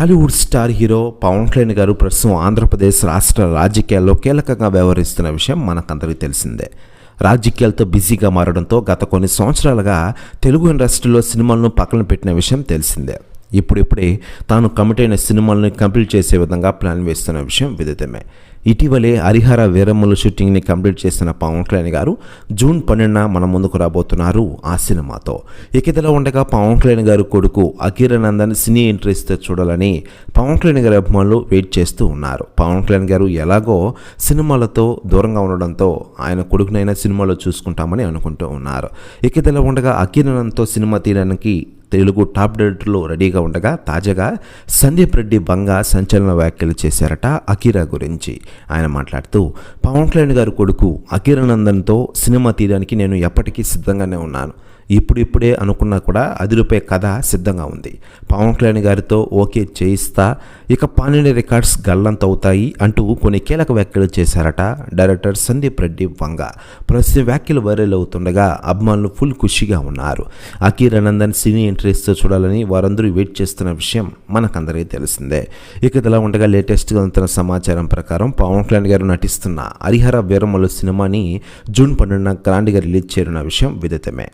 Tollywood star hero Pawan Kalyan garu ప్రస్తుతం ఆంధ్రప్రదేశ్ రాష్ట్ర రాజకీయాల్లో కీలకంగా వ్యవహరిస్తున్న విషయం మనకందరికీ తెలిసిందే. రాజకీయాలతో బిజీగా మారడంతో గత కొన్ని సంవత్సరాలుగా తెలుగు ఇండస్ట్రీలో సినిమాలను పక్కన పెట్టిన విషయం తెలిసిందే. ఇప్పుడిప్పుడే తాను కమిట్ అయిన సినిమాలను కంప్లీట్ చేసే విధంగా ప్లాన్ వేస్తున్న విషయం విదితమే. ఇటీవలే హరిహర వీరమ్మలు షూటింగ్ని కంప్లీట్ చేసిన పవన్ కళ్యాణ్ గారు జూన్ పన్నెండున మన ముందుకు రాబోతున్నారు ఆ సినిమాతో. ఇక ఉండగా పవన్ కళ్యాణ్ గారు కొడుకు అఖీరానందన్ సినీ ఇంట్రెస్ట్ చూడాలని పవన్ కళ్యాణ్ గారి అభిమానులు వెయిట్ చేస్తూ ఉన్నారు. పవన్ కళ్యాణ్ గారు ఎలాగో సినిమాలతో దూరంగా ఉండడంతో ఆయన కొడుకునైనా సినిమాలో చూసుకుంటామని అనుకుంటూ ఉన్నారు. ఇక ఉండగా అఖీరానంద్తో సినిమా తీయడానికి తెలుగు టాప్ డైరెక్టర్లు రెడీగా ఉండగా తాజాగా సందీప్ రెడ్డి బంగా సంచలన వ్యాఖ్యలు చేశారట అకిరా గురించి. ఆయన మాట్లాడుతూ పవన్ కళ్యాణ్ గారి కొడుకు అకీరానందన్తో సినిమా తీయడానికి నేను ఎప్పటికీ సిద్ధంగానే ఉన్నాను. ఇప్పుడిప్పుడే అనుకున్నా కూడా అదిరిపై కథ సిద్ధంగా ఉంది. పవన్ కళ్యాణ్ గారితో ఓకే చేయిస్తా ఇక పాణిని రికార్డ్స్ గల్లంత అవుతాయి అంటూ కొన్ని కీలక వ్యాఖ్యలు చేశారట డైరెక్టర్ సందీప్ రెడ్డి వంగ ప్రస్తుత వ్యాఖ్యలు వైరల్ అవుతుండగా అభిమానులు ఫుల్ ఖుషిగా ఉన్నారు. అకీర్ అనందన్ సినీ ఇంట్రెస్ట్ చూడాలని వారందరూ వెయిట్ చేస్తున్న విషయం మనకందరికీ తెలిసిందే. ఇక ఇలా ఉండగా లేటెస్ట్గా అందుతున్న సమాచారం ప్రకారం పవన్ కళ్యాణ్ గారు నటిస్తున్న హరిహర వీరమలు సినిమాని జూన్ పన్నెండున గ్రాండ్గా రిలీజ్ చేరిన విషయం విదితమే.